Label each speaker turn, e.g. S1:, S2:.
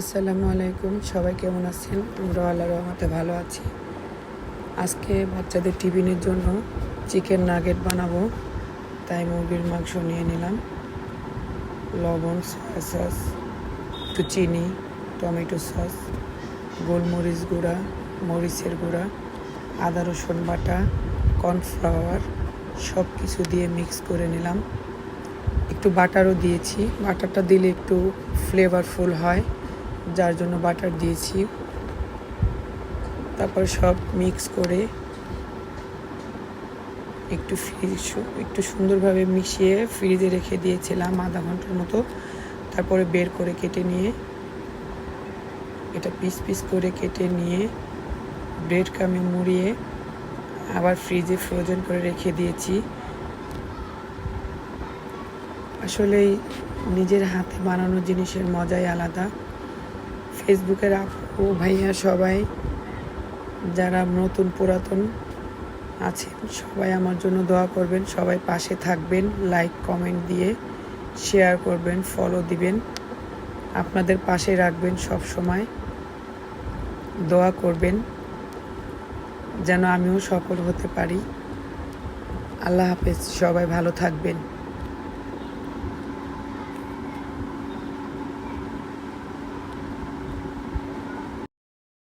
S1: আসসালামু আলাইকুম, সবাই কেমন আছেন? আমরা আল্লাহ রহমতে ভালো আছি। আজকে বাচ্চাদের টিফিনের জন্য চিকেন নাগেট বানাবো। তাই মুরগির মাংস নিয়ে নিলাম। লবণ সয়া সস একটু চিনি, টমেটো সস গোলমরিচ গুঁড়া, মরিচের গুঁড়া, আদা রসুন বাটা, কর্নফ্লাওয়ার সব কিছু দিয়ে মিক্স করে নিলাম। একটু বাটারও দিয়েছি। বাটারটা দিলে একটু ফ্লেভারফুল হয়। যার জন্য বাটার দিয়েছি। তারপর সব মিক্স করে একটু ফ্রিজ একটু সুন্দরভাবে মিশিয়ে ফ্রিজে রেখে দিয়েছিলাম আধা ঘণ্টার মতো। তারপরে বের করে কেটে নিয়ে এটা পিস পিস করে কেটে নিয়ে ব্রেড কামে মুড়িয়ে আবার ফ্রিজে ফ্রোজেন করে রেখে দিয়েছি। আসলেই নিজের হাতে বানানো জিনিসের মজাই আলাদা। ফেসবুকের আপু ভাইয়া সবাই, যারা নতুন, পুরাতন আছেন, সবাই আমার জন্য দোয়া করবেন। সবাই পাশে থাকবেন লাইক কমেন্ট দিয়ে শেয়ার করবেন ফলো দিবেন। আপনাদের পাশে রাখবেন সব সময়। দোয়া করবেন, যেন আমিও সফল হতে পারি। আল্লাহ হাফেজ, সবাই ভালো থাকবেন।